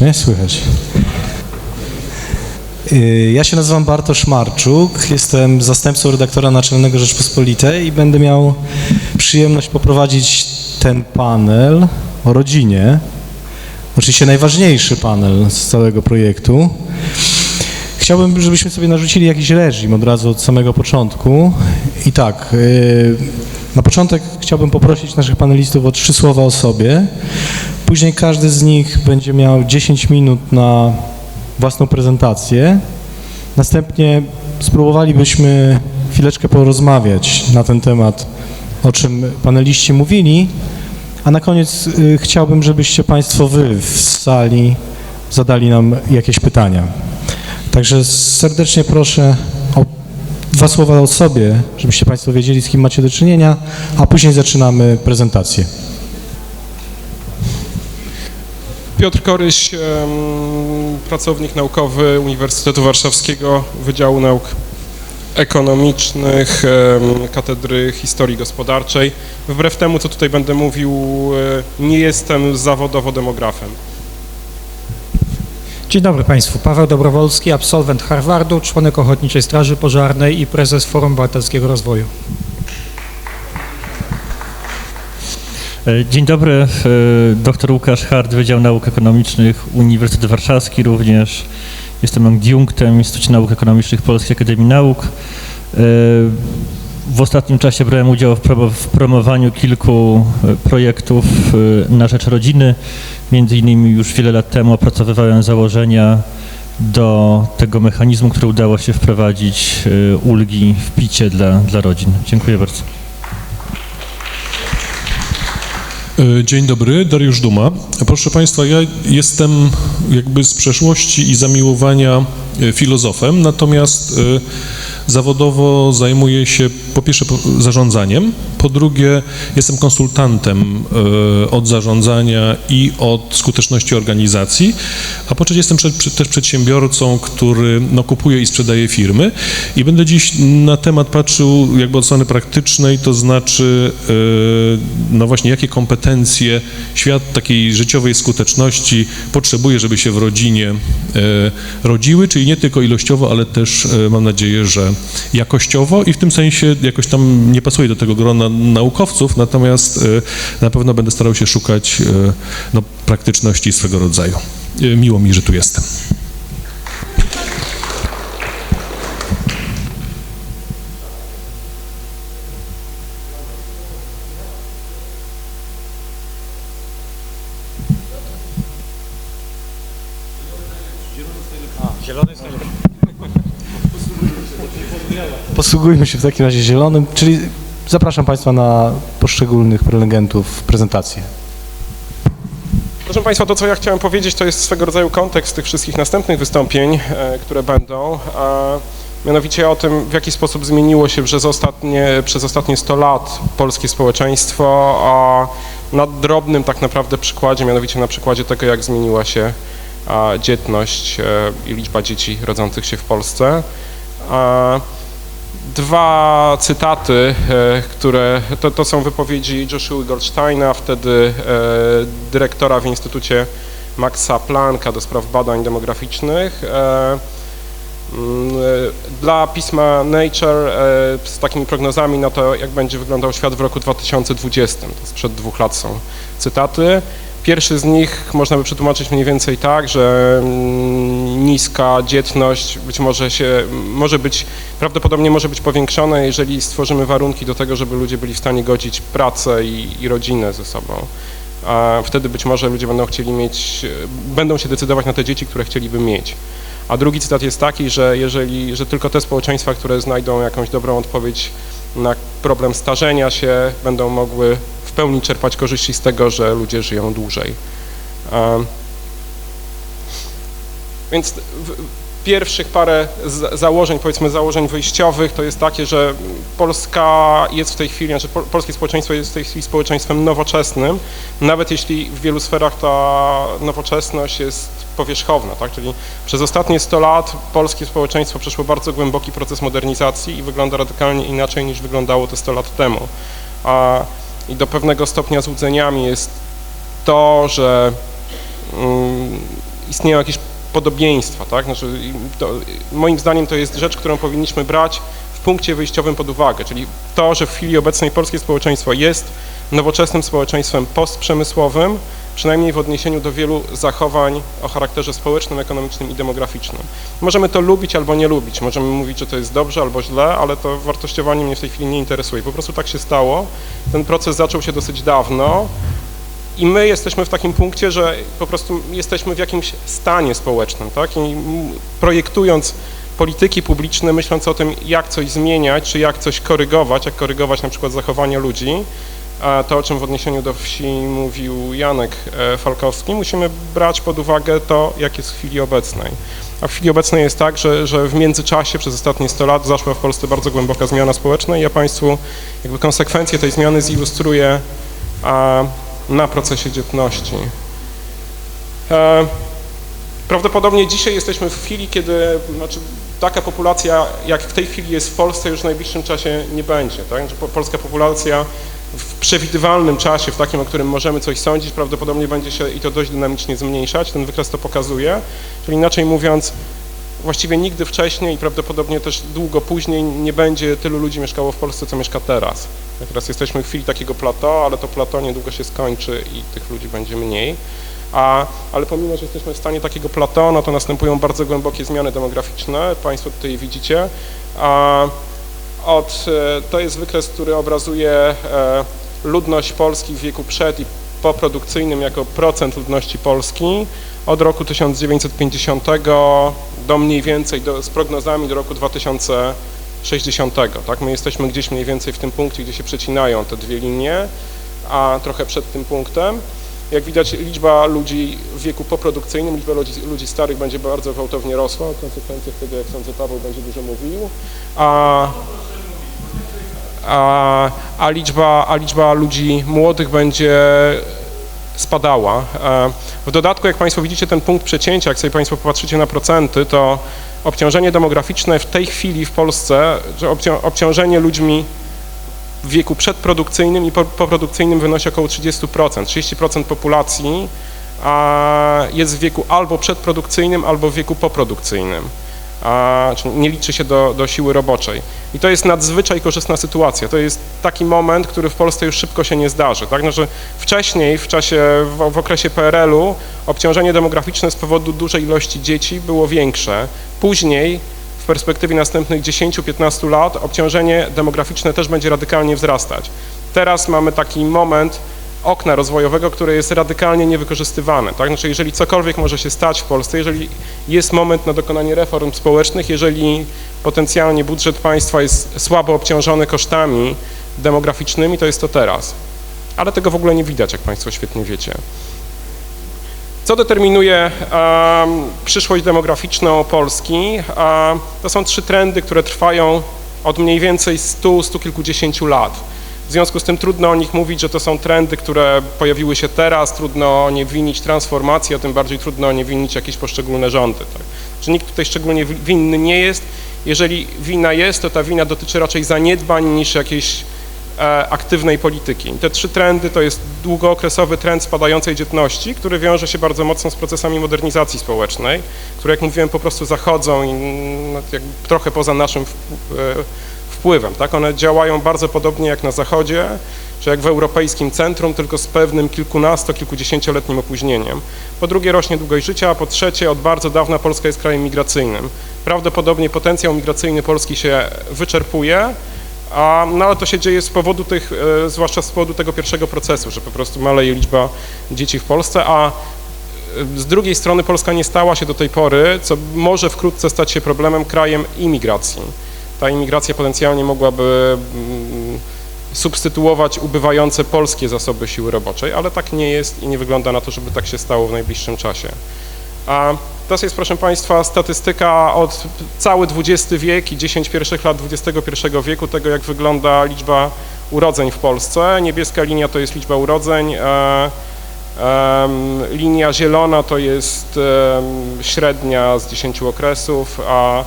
Mnie? Słychać. Y, Ja się nazywam Bartosz Marczuk, jestem zastępcą redaktora naczelnego Rzeczpospolitej i będę miał przyjemność poprowadzić ten panel o rodzinie. Oczywiście najważniejszy panel z całego projektu. Chciałbym, żebyśmy sobie narzucili jakiś reżim od razu od samego początku. I tak, y, na początek chciałbym poprosić naszych panelistów o trzy słowa o sobie. Później każdy z nich będzie miał 10 minut na własną prezentację. Następnie spróbowalibyśmy chwileczkę porozmawiać na ten temat, o czym paneliści mówili, a na koniec y, chciałbym, żebyście Państwo Wy w sali zadali nam jakieś pytania. Także serdecznie proszę o dwa słowa o sobie, żebyście Państwo wiedzieli, z kim macie do czynienia, a później zaczynamy prezentację. Piotr Koryś, pracownik naukowy Uniwersytetu Warszawskiego Wydziału Nauk Ekonomicznych, Katedry Historii Gospodarczej. Wbrew temu, co tutaj będę mówił, e, nie jestem zawodowo demografem. Dzień dobry Państwu. Paweł Dobrowolski, absolwent Harvardu, członek Ochotniczej Straży Pożarnej i prezes Forum Obywatelskiego Rozwoju. E, Dzień dobry, e, dr Łukasz Hart, Wydział Nauk Ekonomicznych, Uniwersytet Warszawski również. Jestem adjunktem w Instytucie Nauk Ekonomicznych Polskiej Akademii Nauk. E, W ostatnim czasie brałem udział w, promo- w promowaniu kilku e, projektów e, na rzecz rodziny. Między innymi już wiele lat temu opracowywałem założenia do tego mechanizmu, który udało się wprowadzić, e, ulgi w picie dla, dla rodzin. Dziękuję bardzo. Dzień dobry, Dariusz Duma. Proszę Państwa, ja jestem jakby z przeszłości i zamiłowania e, filozofem, natomiast e, zawodowo zajmuję się po pierwsze zarządzaniem, po drugie jestem konsultantem e, od zarządzania i od skuteczności organizacji, a po trzecie jestem też przedsiębiorcą, który no, kupuje i sprzedaje firmy. I będę dziś na temat patrzył jakby od strony praktycznej, to znaczy e, no właśnie jakie kompetencje świat takiej życiowej skuteczności potrzebuje, żeby się w rodzinie e, rodziły, czyli nie tylko ilościowo, ale też e, mam nadzieję, że jakościowo i w tym sensie jakoś tam nie pasuje do tego grona naukowców, natomiast e, na pewno będę starał się szukać e, no, praktyczności swego rodzaju. Miło mi, że tu jestem. Posługujmy się w takim razie zielonym, czyli zapraszam Państwa na poszczególnych prelegentów prezentację. Proszę Państwa, to co ja chciałem powiedzieć, to jest swego rodzaju kontekst tych wszystkich następnych wystąpień, e, które będą, a mianowicie o tym, w jaki sposób zmieniło się przez ostatnie, przez ostatnie 100 lat polskie społeczeństwo, a na drobnym tak naprawdę przykładzie, mianowicie na przykładzie tego, jak zmieniła się dzietność e, i liczba dzieci rodzących się w Polsce. Dwa cytaty, e, które to, to są wypowiedzi Joshua Goldsteina, wtedy e, dyrektora w Instytucie Maxa Plancka do spraw badań demograficznych. E, mm, Dla pisma Nature z takimi prognozami na to, jak będzie wyglądał świat w roku 2020. To sprzed dwóch lat są cytaty. Pierwszy z nich można by przetłumaczyć mniej więcej tak, że mm, niska dzietność być może się, może być, prawdopodobnie może być powiększona, jeżeli stworzymy warunki do tego, żeby ludzie byli w stanie godzić pracę i, i rodzinę ze sobą. A wtedy być może ludzie będą chcieli mieć, będą się decydować na te dzieci, które chcieliby mieć. A drugi cytat jest taki, że jeżeli, że tylko te społeczeństwa, które znajdą jakąś dobrą odpowiedź na problem starzenia się, będą mogły w pełni czerpać korzyści z tego, że ludzie żyją dłużej. Więc pierwszych parę założeń, powiedzmy założeń wyjściowych, to jest takie, że Polska jest w tej chwili, znaczy pol, polskie społeczeństwo jest w tej chwili społeczeństwem nowoczesnym, nawet jeśli w wielu sferach ta nowoczesność jest powierzchowna, tak? czyli przez ostatnie 100 lat polskie społeczeństwo przeszło bardzo głęboki proces modernizacji i wygląda radykalnie inaczej niż wyglądało te 100 lat temu. A, I do pewnego stopnia złudzeniami jest to, że mm, istnieją jakieś podobieństwa, tak? Znaczy, to, moim zdaniem to jest rzecz, którą powinniśmy brać w punkcie wyjściowym pod uwagę, czyli to, że w chwili obecnej polskie społeczeństwo jest nowoczesnym społeczeństwem postprzemysłowym, przynajmniej w odniesieniu do wielu zachowań o charakterze społecznym, ekonomicznym i demograficznym. Możemy to lubić albo nie lubić, możemy mówić, że to jest dobrze albo źle, ale to wartościowanie mnie w tej chwili nie interesuje. Po prostu tak się stało. Ten proces zaczął się dosyć dawno i my jesteśmy w takim punkcie, że po prostu jesteśmy w jakimś stanie społecznym, tak? I projektując polityki publiczne, myśląc o tym, jak coś zmieniać, czy jak coś korygować, jak korygować na przykład zachowanie ludzi, a to, o czym w odniesieniu do wsi mówił Janek e, Falkowski, musimy brać pod uwagę to, jak jest w chwili obecnej. A w chwili obecnej jest tak, że, że w międzyczasie przez ostatnie 100 lat zaszła w Polsce bardzo głęboka zmiana społeczna i ja Państwu jakby konsekwencje tej zmiany zilustruję a, na procesie dzietności. E, Prawdopodobnie dzisiaj jesteśmy w chwili, kiedy znaczy, taka populacja, jak w tej chwili jest w Polsce, już w najbliższym czasie nie będzie. Tak? Polska populacja przewidywalnym czasie, w takim, o którym możemy coś sądzić, prawdopodobnie będzie się i to dość dynamicznie zmniejszać. Ten wykres to pokazuje. Czyli inaczej mówiąc, właściwie nigdy wcześniej i prawdopodobnie też długo później nie będzie tylu ludzi mieszkało w Polsce, co mieszka teraz. Teraz jesteśmy w chwili takiego plateau, ale to plateau niedługo się skończy i tych ludzi będzie mniej. A, ale pomimo, że jesteśmy w stanie takiego plateau, no to następują bardzo głębokie zmiany demograficzne, Państwo tutaj widzicie. A, od, e, to jest wykres, który obrazuje e, ludność Polski w wieku przed i poprodukcyjnym jako procent ludności Polski od roku 1950 do mniej więcej, do, z prognozami do roku 2060. Tak? My jesteśmy gdzieś mniej więcej w tym punkcie, gdzie się przecinają te dwie linie, a trochę przed tym punktem. Jak widać, liczba ludzi w wieku poprodukcyjnym, liczba ludzi, ludzi starych będzie bardzo gwałtownie rosła. O konsekwencjach tego, jak sądzę, Paweł będzie dużo mówił. A, a, a, liczba, a liczba ludzi młodych będzie spadała. E, W dodatku, jak Państwo widzicie ten punkt przecięcia, jak sobie Państwo popatrzycie na procenty, to obciążenie demograficzne w tej chwili w Polsce, że obcią- obciążenie ludźmi w wieku przedprodukcyjnym i po- poprodukcyjnym wynosi około 30%. 30% populacji jest w wieku albo przedprodukcyjnym, albo w wieku poprodukcyjnym. A, nie liczy się do, do siły roboczej. I to jest nadzwyczaj korzystna sytuacja. To jest taki moment, który w Polsce już szybko się nie zdarzy. Tak? Znaczy wcześniej, w czasie, w, w okresie PRL-u, obciążenie demograficzne z powodu dużej ilości dzieci było większe. Później, w perspektywie następnych 10-15 lat, obciążenie demograficzne też będzie radykalnie wzrastać. Teraz mamy taki moment okna rozwojowego, które jest radykalnie niewykorzystywane. Tak? Znaczy, jeżeli cokolwiek może się stać w Polsce, jeżeli jest moment na dokonanie reform społecznych, jeżeli potencjalnie budżet państwa jest słabo obciążony kosztami demograficznymi, to jest to teraz. Ale tego w ogóle nie widać, jak Państwo świetnie wiecie. Co determinuje przyszłość demograficzną Polski? To są trzy trendy, które trwają od mniej więcej 100, stu kilkudziesięciu lat. W związku z tym trudno o nich mówić, że to są trendy, które pojawiły się teraz, trudno nie winić transformacji, a tym bardziej trudno nie winić jakieś poszczególne rządy. Tak? Nikt tutaj szczególnie wi- winny nie jest. Jeżeli wina jest, to ta wina dotyczy raczej zaniedbań niż jakiejś e, aktywnej polityki. Te trzy trendy to jest długookresowy trend spadającej dzietności, który wiąże się bardzo mocno z procesami modernizacji społecznej, które jak mówiłem po prostu zachodzą i no, jakby trochę poza naszym e, wpływem. Tak? One działają bardzo podobnie jak na Zachodzie, czy jak w europejskim centrum, tylko z pewnym kilkunasto, kilkudziesięcioletnim opóźnieniem. Po drugie rośnie długość życia, a po trzecie od bardzo dawna Polska jest krajem migracyjnym. Prawdopodobnie potencjał migracyjny Polski się wyczerpuje, a, no ale to się dzieje z powodu tych, e, zwłaszcza z powodu tego pierwszego procesu, że po prostu maleje liczba dzieci w Polsce, a e, z drugiej strony Polska nie stała się do tej pory, co może wkrótce stać się problemem, krajem imigracji. Ta imigracja potencjalnie mogłaby mm, substytuować ubywające polskie zasoby siły roboczej, ale tak nie jest i nie wygląda na to, żeby tak się stało w najbliższym czasie. A to jest, proszę Państwa, statystyka od cały XX wiek i 10 pierwszych lat XXI wieku tego, jak wygląda liczba urodzeń w Polsce. Niebieska linia to jest liczba urodzeń, e, linia zielona to jest średnia z 10 okresów, a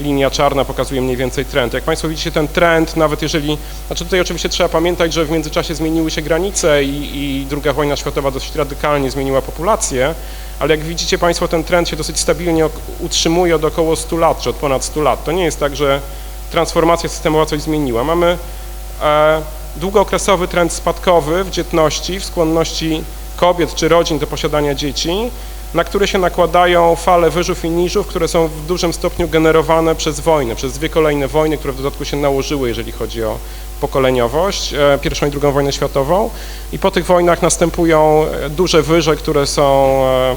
linia czarna pokazuje mniej więcej trend. Jak Państwo widzicie ten trend, nawet jeżeli, znaczy tutaj oczywiście trzeba pamiętać, że w międzyczasie zmieniły się granice i, i II wojna światowa dość radykalnie zmieniła populację, ale jak widzicie Państwo, ten trend się dosyć stabilnie utrzymuje od około 100 lat, czy od ponad 100 lat. To nie jest tak, że transformacja systemowa coś zmieniła. Mamy e, długookresowy trend spadkowy w dzietności, w skłonności kobiet czy rodzin do posiadania dzieci, na które się nakładają fale wyżów i niżów, które są w dużym stopniu generowane przez wojny, przez dwie kolejne wojny, które w dodatku się nałożyły, jeżeli chodzi o pokoleniowość, e, pierwszą i drugą wojnę światową. I po tych wojnach następują e, duże wyże, które są e,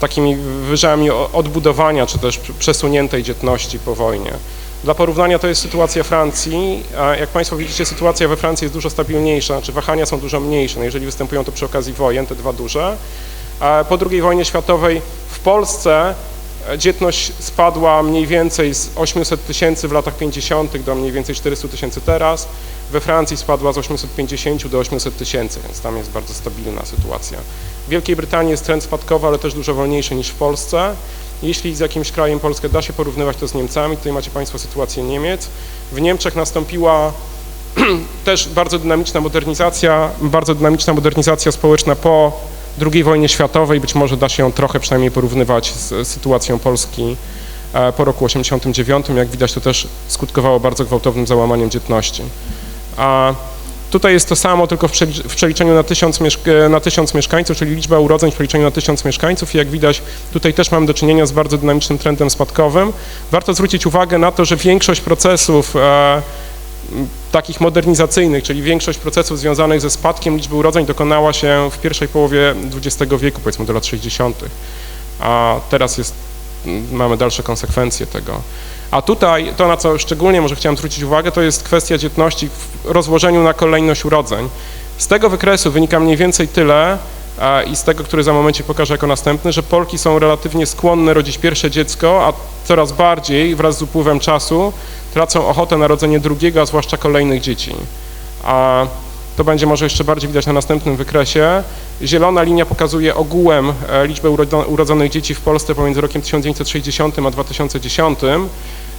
takimi wyżami odbudowania, czy też przesuniętej dzietności po wojnie. Dla porównania to jest sytuacja Francji. Jak Państwo widzicie, sytuacja we Francji jest dużo stabilniejsza, czy wahania są dużo mniejsze, no jeżeli występują to przy okazji wojen, te dwa duże. Po II wojnie światowej w Polsce e, dzietność spadła mniej więcej z 800 tysięcy w latach 50. do mniej więcej 400 tysięcy teraz. We Francji spadła z 850 do 800 tysięcy, więc tam jest bardzo stabilna sytuacja. W Wielkiej Brytanii jest trend spadkowy, ale też dużo wolniejszy niż w Polsce. Jeśli z jakimś krajem Polskę da się porównywać, to z Niemcami. Tutaj macie Państwo sytuację Niemiec. W Niemczech nastąpiła też bardzo dynamiczna modernizacja, bardzo dynamiczna modernizacja społeczna po II wojnie światowej. Być może da się ją trochę przynajmniej porównywać z sytuacją Polski e, po roku 89. Jak widać, to też skutkowało bardzo gwałtownym załamaniem dzietności. A tutaj jest to samo, tylko w przelicz- w przeliczeniu na tysiąc, na tysiąc mieszkańców, czyli liczba urodzeń w przeliczeniu na tysiąc mieszkańców i jak widać, tutaj też mamy do czynienia z bardzo dynamicznym trendem spadkowym. Warto zwrócić uwagę na to, że większość procesów e, takich modernizacyjnych, czyli większość procesów związanych ze spadkiem liczby urodzeń dokonała się w pierwszej połowie XX wieku, powiedzmy do lat 60., a teraz jest, mamy dalsze konsekwencje tego. A tutaj to, na co szczególnie może chciałem zwrócić uwagę, to jest kwestia dzietności w rozłożeniu na kolejność urodzeń. Z tego wykresu wynika mniej więcej tyle, a, i z tego, który za momencie pokażę jako następny, że Polki są relatywnie skłonne rodzić pierwsze dziecko, a coraz bardziej wraz z upływem czasu tracą ochotę na rodzenie drugiego, a zwłaszcza kolejnych dzieci. A to będzie może jeszcze bardziej widać na następnym wykresie. Zielona linia pokazuje ogółem e, liczbę urodzonych dzieci w Polsce pomiędzy rokiem 1960 a 2010.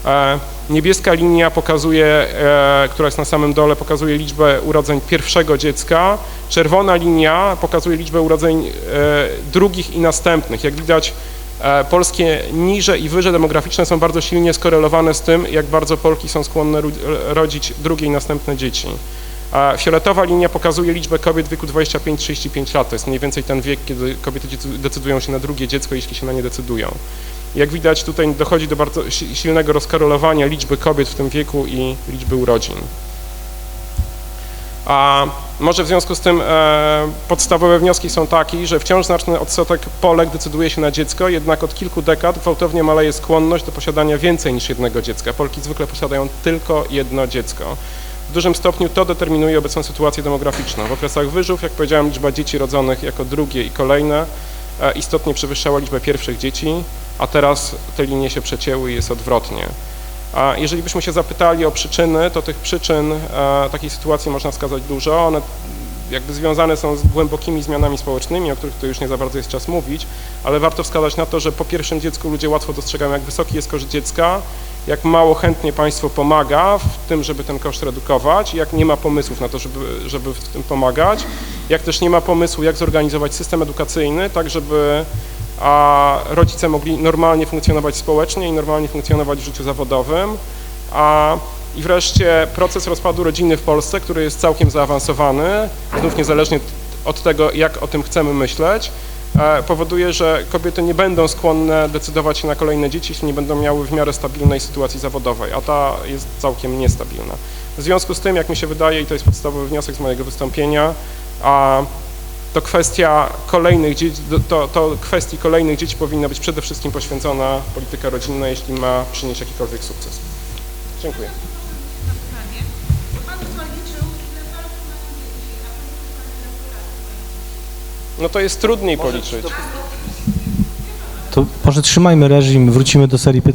E, Niebieska linia pokazuje, e, która jest na samym dole, pokazuje liczbę urodzeń pierwszego dziecka. Czerwona linia pokazuje liczbę urodzeń drugich i następnych. Jak widać, polskie niże i wyże demograficzne są bardzo silnie skorelowane z tym, jak bardzo Polki są skłonne rodzić drugie i następne dzieci. A fioletowa linia pokazuje liczbę kobiet w wieku 25-35 lat. To jest mniej więcej ten wiek, kiedy kobiety decy- decydują się na drugie dziecko, jeśli się na nie decydują. Jak widać, tutaj dochodzi do bardzo si- silnego rozkorelowania liczby kobiet w tym wieku i liczby urodzin. A może w związku z tym e, podstawowe wnioski są takie, że wciąż znaczny odsetek Polek decyduje się na dziecko, jednak od kilku dekad gwałtownie maleje skłonność do posiadania więcej niż jednego dziecka. Polki zwykle posiadają tylko jedno dziecko. W dużym stopniu to determinuje obecną sytuację demograficzną. W okresach wyżów, jak powiedziałem, liczba dzieci rodzonych jako drugie i kolejne e, istotnie przewyższała liczbę pierwszych dzieci, a teraz te linie się przecięły i jest odwrotnie. Jeżeli byśmy się zapytali o przyczyny, to tych przyczyn e, takiej sytuacji można wskazać dużo. One jakby związane są z głębokimi zmianami społecznymi, o których tu już nie za bardzo jest czas mówić, ale warto wskazać na to, że po pierwszym dziecku ludzie łatwo dostrzegają, jak wysoki jest koszt dziecka, jak mało chętnie państwo pomaga w tym, żeby ten koszt redukować, jak nie ma pomysłów na to, żeby, żeby w tym pomagać, jak też nie ma pomysłu, jak zorganizować system edukacyjny, tak żeby a rodzice mogli normalnie funkcjonować społecznie i normalnie funkcjonować w życiu zawodowym. A, I wreszcie proces rozpadu rodziny w Polsce, który jest całkiem zaawansowany, znów niezależnie od tego, jak o tym chcemy myśleć, e, powoduje, że kobiety nie będą skłonne decydować się na kolejne dzieci, jeśli nie będą miały w miarę stabilnej sytuacji zawodowej, a ta jest całkiem niestabilna. W związku z tym, jak mi się wydaje, i to jest podstawowy wniosek z mojego wystąpienia, a to kwestia kolejnych dzieci, to, to kwestii kolejnych dzieci powinna być przede wszystkim poświęcona polityka rodzinna, jeśli ma przynieść jakikolwiek sukces. Dziękuję. No to jest trudniej policzyć. To może trzymajmy reżim, wrócimy do serii pytań.